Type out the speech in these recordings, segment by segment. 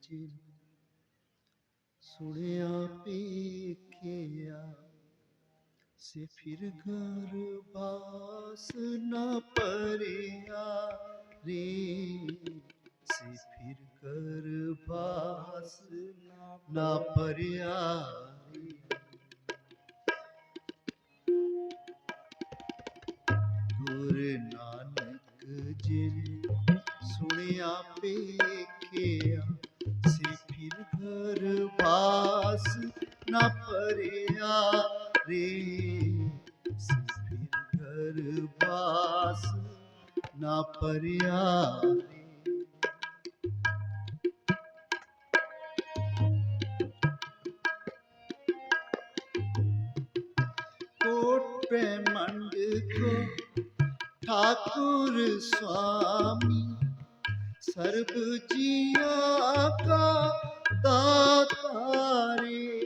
ਜਿਨ ਸੁਣਿਆ ਪੇਖਿਆ ਸੇ ਫਿਰ ਘਰ ਬਾਸ ਨਾ ਪਰਿਆ ਰੇ। ਸੇ ਫਿਰ ਘਰ ਬਾਸ ਨਾ ਪਰਿਆ ਰੇ। ਗੁਰ ਨਾਨਕ ਜੀ ਸੁਣਿਆ ਪੇਖਿਆ ਘਰ ਬਾਸ ਨਾ ਪਰਿਆ ਰੇ ਸੇ ਫਿਰ ਘਰ ਬਾਸ ਨਾ ਪਰਿਆ ਰੇ कोट ब्रह्मांड को ठाकुर स्वामी सर्व जिया का ਤਾਰੇ।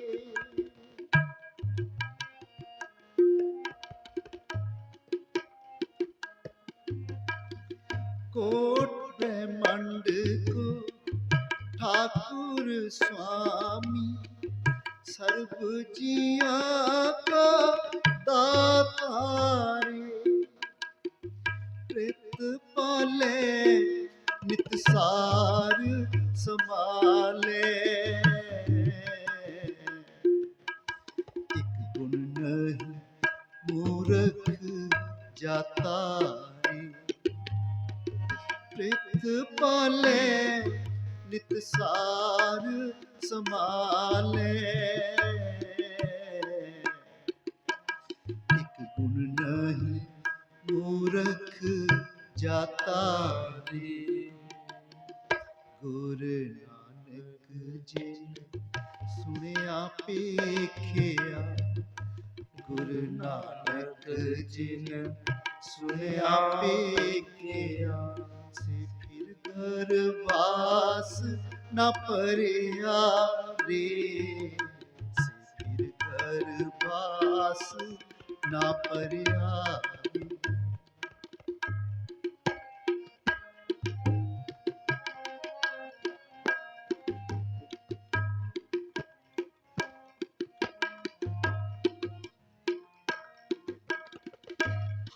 ਕੋਟ ਬ੍ਰਹਮੰਡ ਕੋ ਠਾਕੁਰ ਸੁਆਮੀ ਸਰਬ ਜੀਆਂ ਕਾ ਦਾਤਾ ਜਾਤਾਰੀ ਪ੍ਰਿਤ ਪਾਲੇ ਨਿਤ ਸਾਰ ਸਮਾਲੇ ਇੱਕ ਗੁਣ ਨਹੀਂ ਮੂਰਖ ਜਾਤਾਰੀ ਗੁਰ ਨਾਨਕ ਜੀ ਸੁਣਿਆ ਪੇਖਿਆ ਗੁਰ ਨਾਨਕ ਜੀ ਨੇ ਸੁਣਿਆ ਪੇਖਿਆ ਸੇ ਫਿਰ ਦਰਵਾਸ ਨਾ ਪਰਿਆ ਰੇ ਸੇ ਫਿਰ ਦਰਵਾਸ ਨਾ ਪਰਿਆ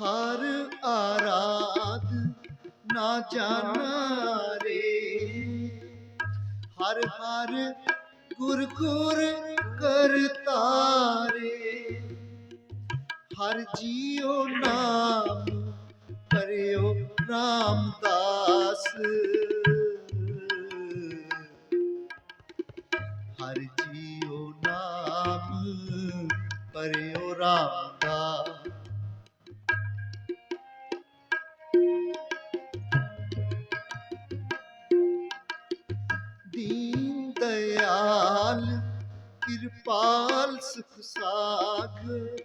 ਹਰ ਆਰਾਧ ਨਾ ਜਾਣਾ ਰੇ। ਹਰ ਹਰ ਗੁਰ ਗੁਰ ਕਰਤਾ ਰੇ। ਹਰ ਜੀਉ ਨਾਮ ਕਰਿਓ ਰਾਮਦਾਸ। ਹਰ ਜੀਉ ਨਾਮ ਕਰਿਓ ਰਾਮਦਾਸ। ਕਿਰਪਾਲ ਸੁਖ ਸਾਗਰ,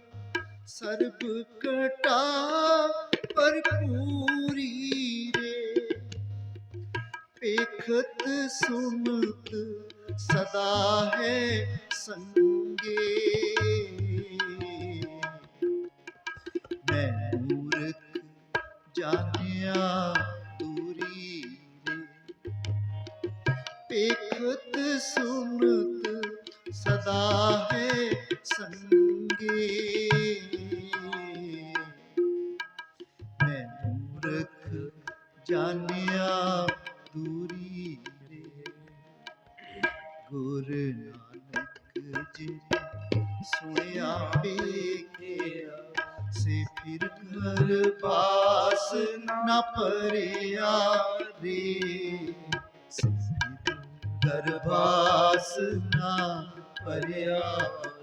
ਸਰਬ ਕਟਾ ਭਰਪੂਰੀ ਰੇ। ਪੇਖਤ ਸੁਨਤ ਸਦਾ ਹੈ ਸੰਗੇ। ਮੈਂ ਮੂਰਖ ਜਾਣਿਆ ਦੂਰੀ ਰੇ। ਪੇਖਤ ਸੁਨਤ ਸਦਾ ਹੈ ਸੰਗੇ। ਮੈਂ ਮੂਰਖ ਜਾਣਿਆ ਦੂਰੀ ਰੇ। ਗੁਰ ਨਾਨਕ ਜੀ ਸੁਣਿਆ ਵੇਖਿਆ, ਸੇ ਫਿਰ ਘਰ ਬਾਸ ਨਾ ਪਰਿਆ ਰੇ। ਸੇ ਫਿਰ ਘਰ ਨਾ ਪਰਿਆ ਰੇ।